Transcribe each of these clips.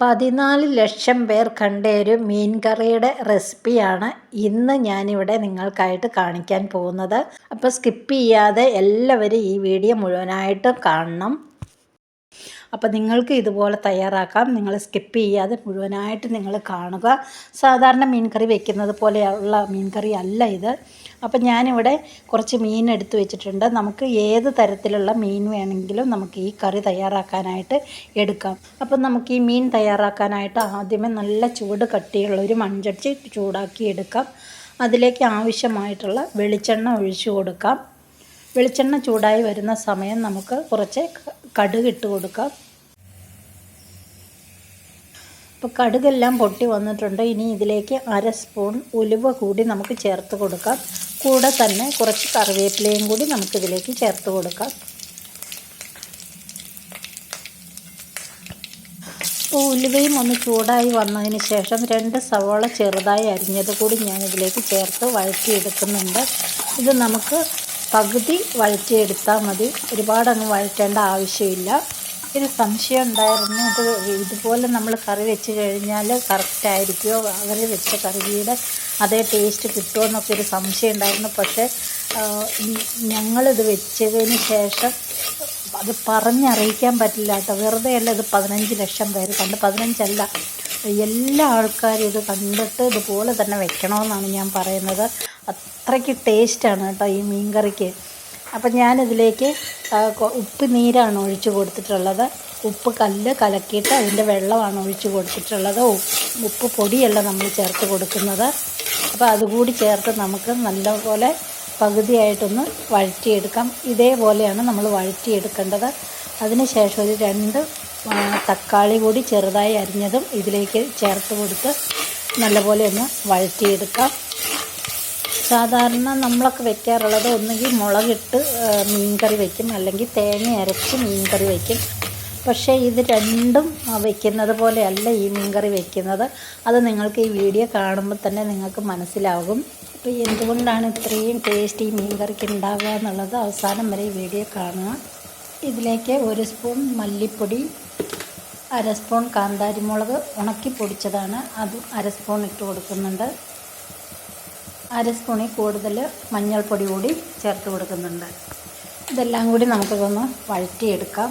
പതിനാല് ലക്ഷം പേർ കണ്ട ഒരു മീൻ കറിയുടെ റെസിപ്പിയാണ് ഇന്ന് ഞാനിവിടെ നിങ്ങൾക്കായിട്ട് കാണിക്കാൻ പോകുന്നത്. അപ്പോൾ സ്കിപ്പ് ചെയ്യാതെ എല്ലാവരും ഈ വീഡിയോ മുഴുവനായിട്ടും കാണണം. അപ്പോൾ നിങ്ങൾക്ക് ഇതുപോലെ തയ്യാറാക്കാം. നിങ്ങൾ സ്കിപ്പ് ചെയ്യാതെ മുഴുവനായിട്ട് നിങ്ങൾ കാണുക. സാധാരണ മീൻ കറി വെക്കുന്നത് പോലെയുള്ള മീൻ കറി അല്ല ഇത്. അപ്പോൾ ഞാനിവിടെ കുറച്ച് മീൻ എടുത്ത് വെച്ചിട്ടുണ്ട്. നമുക്ക് ഏത് തരത്തിലുള്ള മീൻ വേണമെങ്കിലും നമുക്ക് ഈ കറി തയ്യാറാക്കാനായിട്ട് എടുക്കാം. അപ്പോൾ നമുക്ക് ഈ മീൻ തയ്യാറാക്കാനായിട്ട് ആദ്യമേ നല്ല ചൂട് കട്ടിയുള്ള ഒരു മൺചട്ടി ചൂടാക്കി എടുക്കാം. അതിലേക്ക് ആവശ്യമായിട്ടുള്ള വെളിച്ചെണ്ണ ഒഴിച്ചു കൊടുക്കാം. വെളിച്ചെണ്ണ ചൂടായി വരുന്ന സമയം നമുക്ക് കുറച്ച് കടുക് ഇട്ട് കൊടുക്കാം. അപ്പോൾ കടുകെല്ലാം പൊട്ടി വന്നിട്ടുണ്ട്. ഇനി ഇതിലേക്ക് അര സ്പൂൺ ഉലുവ കൂടി നമുക്ക് ചേർത്ത് കൊടുക്കാം. കൂടെ തന്നെ കുറച്ച് കറിവേപ്പിലയും കൂടി നമുക്കിതിലേക്ക് ചേർത്ത് കൊടുക്കാം. അപ്പോൾ ഉലുവയും ഒന്ന് ചൂടായി വന്നതിന് ശേഷം രണ്ട് സവോള ചെറുതായി അരിഞ്ഞത് കൂടി ഞാൻ ഇതിലേക്ക് ചേർത്ത് വഴറ്റിയെടുക്കുന്നുണ്ട്. ഇത് നമുക്ക് പകുതി വഴറ്റിയെടുത്താൽ മതി. ഒരുപാട് അങ്ങ് വഴറ്റേണ്ട ആവശ്യമില്ല. ഒരു സംശയം ഉണ്ടായിരുന്നു. ഇത് ഇതുപോലെ നമ്മൾ കറി വെച്ച് കഴിഞ്ഞാൽ കറക്റ്റായിരിക്കുമോ അവർ വെച്ച കറിയുടെ അതേ ടേസ്റ്റ് കിട്ടുമോ എന്നൊക്കെ ഒരു സംശയം ഉണ്ടായിരുന്നു. പക്ഷേ ഞങ്ങളിത് വെച്ചതിന് ശേഷം അത് പറഞ്ഞറിയിക്കാൻ പറ്റില്ല കേട്ടോ. വെറുതെ ഇത് പതിനഞ്ച് ലക്ഷം പേര് കണ്ട്. പതിനഞ്ചല്ല. എല്ലാ ആൾക്കാരും ഇത് കണ്ടിട്ട് ഇതുപോലെ തന്നെ വെക്കണമെന്നാണ് ഞാൻ പറയുന്നത്. അത്രയ്ക്ക് ടേസ്റ്റാണ് കേട്ടോ ഈ മീൻ കറിക്ക് അപ്പം ഞാനിതിലേക്ക് ഉപ്പ് നീരാണ് ഒഴിച്ചു കൊടുത്തിട്ടുള്ളത്. ഉപ്പ് കല്ല് കലക്കിയിട്ട് അതിന്റെ വെള്ളമാണ് ഒഴിച്ച് കൊടുത്തിട്ടുള്ളത്. ഉപ്പ് പൊടിയല്ല നമ്മൾ ചേർത്ത് കൊടുക്കുന്നത്. അപ്പോൾ അതുകൂടി ചേർത്ത് നമുക്ക് നല്ലപോലെ പകുതിയായിട്ടൊന്ന് വഴറ്റിയെടുക്കാം. ഇതേപോലെയാണ് നമ്മൾ വഴറ്റിയെടുക്കേണ്ടത്. അതിനുശേഷം ഒരു രണ്ട് തക്കാളി കൂടി ചെറുതായി അരിഞ്ഞതും ഇതിലേക്ക് ചേർത്ത് കൊടുത്ത് നല്ലപോലെ ഒന്ന് വഴറ്റിയെടുക്കാം. സാധാരണ നമ്മളൊക്കെ വെക്കാറുള്ളത് ഒന്നുകിൽ മുളകിട്ട് മീൻകറി വയ്ക്കും അല്ലെങ്കിൽ തേങ്ങ അരച്ച് മീൻകറി വയ്ക്കും പക്ഷേ ഇത് രണ്ടും വയ്ക്കുന്നത് പോലെയല്ല ഈ മീൻകറി വയ്ക്കുന്നത് അത് നിങ്ങൾക്ക് ഈ വീഡിയോ കാണുമ്പോൾ തന്നെ നിങ്ങൾക്ക് മനസ്സിലാകും. അപ്പോൾ എന്തുകൊണ്ടാണ് ഇത്രയും ടേസ്റ്റ് ഈ മീൻകറിക്ക് ഉണ്ടാകുക എന്നുള്ളത് അവസാനം വരെ ഈ വീഡിയോ കാണുക. ഇതിലേക്ക് ഒരു സ്പൂൺ മല്ലിപ്പൊടി അര സ്പൂൺ കാന്താരിമുളക് ഉണക്കി പൊടിച്ചതാണ്. അതും അര സ്പൂൺ ഇട്ട് കൊടുക്കുന്നുണ്ട്. അര സ്പൂണിൽ കൂടുതൽ മഞ്ഞൾപ്പൊടി കൂടി ചേർത്ത് കൊടുക്കുന്നുണ്ട്. ഇതെല്ലാം കൂടി നമുക്കിതൊന്ന് വഴറ്റിയെടുക്കാം.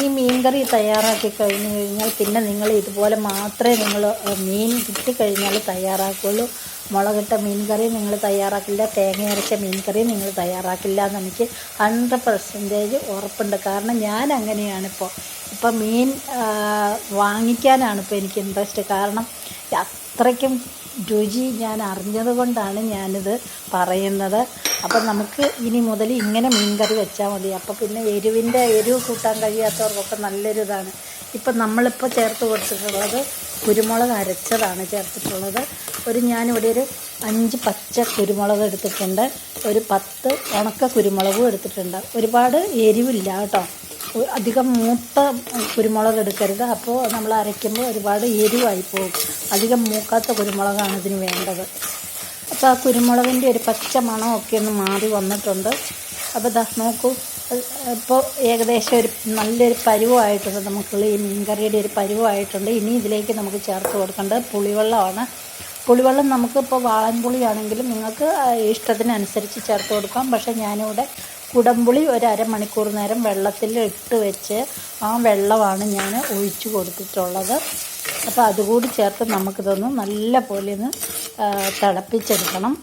ഈ മീൻകറി തയ്യാറാക്കി കഴിഞ്ഞ് കഴിഞ്ഞാൽ പിന്നെ നിങ്ങൾ ഇതുപോലെ മാത്രമേ നിങ്ങൾ മീൻ കിട്ടിക്കഴിഞ്ഞാൽ തയ്യാറാക്കുള്ളൂ. മുളകിട്ട മീൻ കറി നിങ്ങൾ തയ്യാറാക്കില്ല തേങ്ങ അരച്ച മീൻ കറി നിങ്ങൾ തയ്യാറാക്കില്ല എന്ന് എനിക്ക് ഹൺഡ്രഡ് പെർസെന്റേജ് ഉറപ്പുണ്ട്. കാരണം ഞാൻ അങ്ങനെയാണിപ്പോൾ ഇപ്പം. മീൻ വാങ്ങിക്കാനാണ് ഇപ്പോൾ എനിക്ക് ഇൻട്രസ്റ്റ് കാരണം അത്രയ്ക്കും രുചി ഞാൻ അറിഞ്ഞത് കൊണ്ടാണ് ഞാനിത് പറയുന്നത്. അപ്പം നമുക്ക് ഇനി മുതൽ ഇങ്ങനെ മീൻ കറി വെച്ചാൽ മതി. അപ്പോൾ പിന്നെ എരിവിന്റെ എരിവ് കൂട്ടാൻ കഴിയാത്തവർക്കൊക്കെ നല്ലൊരു ഇതാണ് ഇപ്പം നമ്മളിപ്പോൾ ചേർത്ത് കൊടുത്തിട്ടുള്ളത് കുരുമുളക് അരച്ചതാണ് ചേർത്തിട്ടുള്ളത്. ഒരു ഞാനിവിടെ ഒരു അഞ്ച് പച്ച കുരുമുളക് എടുത്തിട്ടുണ്ട്. ഒരു പത്ത് ഉണക്ക കുരുമുളകും എടുത്തിട്ടുണ്ട്. ഒരുപാട് എരിവില്ല കേട്ടോ. അധികം മൂത്ത കുരുമുളക് എടുക്കരുത്. അപ്പോൾ നമ്മൾ അരയ്ക്കുമ്പോൾ ഒരുപാട് എരിവായി പോകും. അധികം മൂക്കാത്ത കുരുമുളകാണ് ഇതിന് വേണ്ടത്. അപ്പോൾ ആ കുരുമുളകിന്റെ ഒരു പച്ച മണമൊക്കെ ഒന്ന് മാറി വന്നിട്ടുണ്ട്. അപ്പോൾ ദാ നോക്കൂ. ഇപ്പോൾ ഏകദേശം ഒരു നല്ലൊരു പരുവമായിട്ടുണ്ട്. നമുക്കുള്ള ഈ മീൻകറിയുടെ ഒരു പരുവമായിട്ടുണ്ട്. ഇനി ഇതിലേക്ക് നമുക്ക് ചേർത്ത് കൊടുക്കേണ്ടത് പുളിവെള്ളമാണ്. പുളിവെള്ളം നമുക്കിപ്പോൾ വാളൻപുളിയാണെങ്കിലും നിങ്ങൾക്ക് ഇഷ്ടത്തിനനുസരിച്ച് ചേർത്ത് കൊടുക്കാം. പക്ഷേ ഞാനിവിടെ കുടംപുളി ഒരു അരമണിക്കൂർ നേരം വെള്ളത്തിൽ ഇട്ട് വെച്ച് ആ വെള്ളമാണ് ഞാൻ ഒഴിച്ചു കൊടുത്തിട്ടുള്ളത്. അപ്പോൾ അതുകൂടി ചേർത്ത് നമുക്കിതൊന്ന് നല്ല പോലെ ഒന്ന് തിളപ്പിച്ചെടുക്കണം.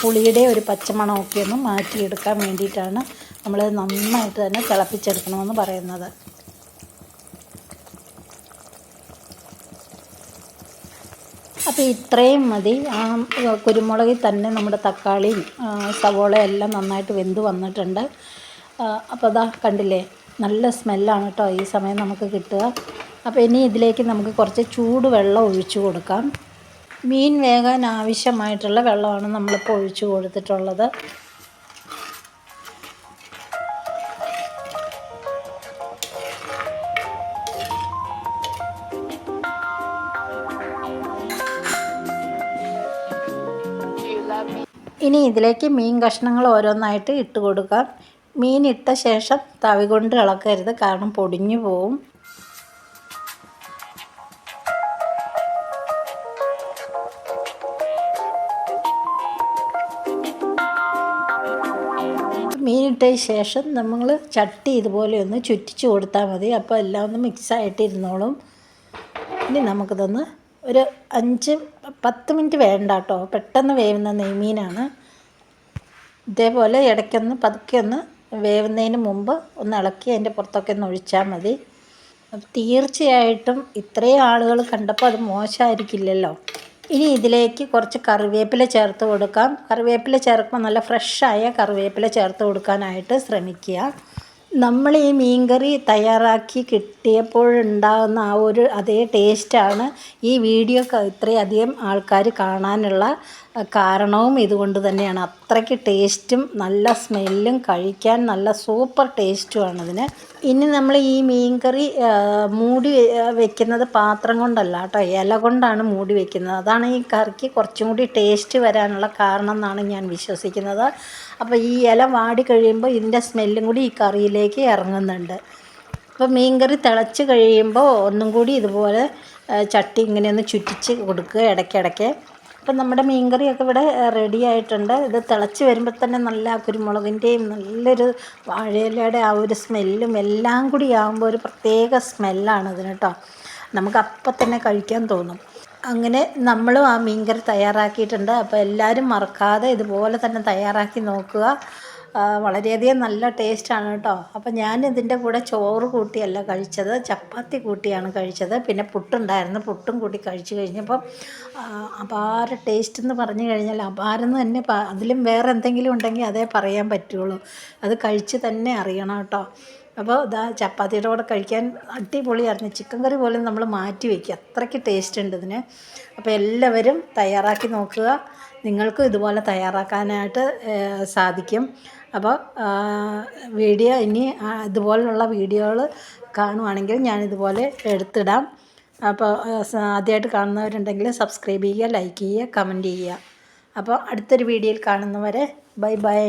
പുളിയുടെ ഒരു പച്ചമണമൊക്കെ ഒന്ന് മാറ്റിയെടുക്കാൻ വേണ്ടിയിട്ടാണ് നമ്മൾ നന്നായിട്ട് തന്നെ തിളപ്പിച്ചെടുക്കണമെന്ന് പറയുന്നത്. അപ്പോൾ ഇത്രയും മതി. ആ കുരുമുളകിൽ തന്നെ നമ്മുടെ തക്കാളിയും സവോളയും എല്ലാം നന്നായിട്ട് വെന്ത് വന്നിട്ടുണ്ട്. അപ്പോൾ അതാ കണ്ടില്ലേ നല്ല സ്മെല്ലാണ് കേട്ടോ ഈ സമയം നമുക്ക് കിട്ടുക. അപ്പോൾ ഇനി ഇതിലേക്ക് നമുക്ക് കുറച്ച് ചൂട് വെള്ളം ഒഴിച്ചു കൊടുക്കാം. മീൻ വേകാൻ ആവശ്യമായിട്ടുള്ള വെള്ളമാണ് നമ്മളിപ്പോൾ ഒഴിച്ചു കൊടുത്തിട്ടുള്ളത്. ഇനി ഇതിലേക്ക് മീൻ കഷ്ണങ്ങൾ ഓരോന്നായിട്ട് ഇട്ട് കൊടുക്കാം. മീൻ ഇട്ട ശേഷം തവി കൊണ്ട് ഇളക്കരുത് കാരണം പൊടിഞ്ഞു പോവും. മീനിട്ടതിന് ശേഷം നമ്മൾ ചട്ടി ഇതുപോലെ ഒന്ന് ചുറ്റിച്ച് കൊടുത്താൽ മതി. അപ്പോൾ എല്ലാം ഒന്ന് മിക്സായിട്ട് ഇരുന്നോളും. ഇനി നമുക്കിതൊന്ന് ഒരു അഞ്ച് പത്ത് മിനിറ്റ് വേണ്ട കേട്ടോ പെട്ടെന്ന് വേവുന്ന നെയ്മീനാണ്. ഇതേപോലെ ഇടയ്ക്കൊന്ന് പതുക്കെ ഒന്ന് വേവുന്നതിന് മുമ്പ് ഒന്ന് ഇളക്കി അതിന്റെ പുറത്തൊക്കെ ഒന്ന് ഒഴിച്ചാൽ മതി. തീർച്ചയായിട്ടും ഇത്രയും ആളുകൾ കണ്ടപ്പോൾ അത് മോശമായിരിക്കില്ലല്ലോ. ഇനി ഇതിലേക്ക് കുറച്ച് കറിവേപ്പില ചേർത്ത് കൊടുക്കാം. കറിവേപ്പില ചേർക്കുമ്പോൾ നല്ല ഫ്രഷായ കറിവേപ്പില ചേർത്ത് കൊടുക്കാനായിട്ട് ശ്രമിക്കുക. നമ്മൾ ഈ മീൻകറി തയ്യാറാക്കി കിട്ടിയപ്പോഴുണ്ടാകുന്ന ആ ഒരു അതേ ടേസ്റ്റാണ് ഈ വീഡിയോ ഇത്രയധികം ആൾക്കാർ കാണാനുള്ള കാരണവും ഇതുകൊണ്ട് തന്നെയാണ്. അത്രയ്ക്ക് ടേസ്റ്റും നല്ല സ്മെല്ലും കഴിക്കാൻ നല്ല സൂപ്പർ ടേസ്റ്റുമാണ് ഇതിന് ഇനി നമ്മൾ ഈ മീൻ കറി മൂടി വെക്കുന്നത് പാത്രം കൊണ്ടല്ല കേട്ടോ. ഇല കൊണ്ടാണ് മൂടി വെക്കുന്നത്. അതാണ് ഈ കറിക്ക് കുറച്ചും കൂടി ടേസ്റ്റ് വരാനുള്ള കാരണം എന്നാണ് ഞാൻ വിശ്വസിക്കുന്നത്. അപ്പോൾ ഈ ഇല വാടി കഴിയുമ്പോൾ ഇതിന്റെ സ്മെല്ലും കൂടി ഈ കറിയിലേക്ക് ഇറങ്ങുന്നുണ്ട്. അപ്പോൾ മീൻകറി തിളച്ച് കഴിയുമ്പോൾ ഒന്നും കൂടി ഇതുപോലെ ചട്ടി ഇങ്ങനെ ഒന്ന് ചുറ്റിച്ച് കൊടുക്കുക ഇടയ്ക്കിടയ്ക്ക്. അപ്പം നമ്മുടെ മീൻകറിയൊക്കെ ഇവിടെ റെഡി ആയിട്ടുണ്ട്. ഇത് തിളച്ച് വരുമ്പോൾ തന്നെ നല്ല കുരുമുളകിന്റെയും നല്ലൊരു വാഴയിലയുടെ ആ ഒരു സ്മെല്ലും എല്ലാം കൂടി ആകുമ്പോൾ ഒരു പ്രത്യേക സ്മെല്ലാണ് ഇതിന് കേട്ടോ. നമുക്ക് അപ്പം തന്നെ കഴിക്കാൻ തോന്നും. അങ്ങനെ നമ്മളും ആ മീൻകറി തയ്യാറാക്കിയിട്ടുണ്ട്. അപ്പോൾ എല്ലാവരും മറക്കാതെ ഇതുപോലെ തന്നെ തയ്യാറാക്കി നോക്കുക. വളരെയധികം നല്ല ടേസ്റ്റാണ് കേട്ടോ. അപ്പം ഞാൻ ഇതിന്റെ കൂടെ ചോറ് കൂട്ടിയല്ല കഴിച്ചത് ചപ്പാത്തി കൂട്ടിയാണ് കഴിച്ചത്. പിന്നെ പുട്ടുണ്ടായിരുന്നു പുട്ടും കൂട്ടി കഴിച്ചു കഴിഞ്ഞപ്പം അപാര ടേസ്റ്റ് എന്ന് പറഞ്ഞു കഴിഞ്ഞാൽ അപാരം എന്ന് തന്നെ അതിലും വേറെ എന്തെങ്കിലും ഉണ്ടെങ്കിൽ അതേ പറയാൻ പറ്റുള്ളൂ. അത് കഴിച്ച് തന്നെ അറിയണം കേട്ടോ. അപ്പോൾ ഇതാ ചപ്പാത്തിയുടെ കൂടെ കഴിക്കാൻ അടിപൊളിയായിരുന്നു. ചിക്കൻ കറി പോലും നമ്മൾ മാറ്റി വയ്ക്കുക അത്രയ്ക്ക് ടേസ്റ്റ് ഉണ്ട് ഇതിന്. അപ്പോൾ എല്ലാവരും തയ്യാറാക്കി നോക്കുക. നിങ്ങൾക്കും ഇതുപോലെ തയ്യാറാക്കാനായിട്ട് സാധിക്കും. അപ്പോൾ വീഡിയോ ഇനി ഇതുപോലുള്ള വീഡിയോകൾ കാണുവാണെങ്കിൽ ഞാനിതുപോലെ എടുത്തിടാം. അപ്പോൾ ആദ്യമായിട്ട് കാണുന്നവരുണ്ടെങ്കിൽ സബ്സ്ക്രൈബ് ചെയ്യുക ലൈക്ക് ചെയ്യുക കമന്റ് ചെയ്യുക. അപ്പോൾ അടുത്തൊരു വീഡിയോയിൽ കാണുന്നവരെ ബൈ ബൈ.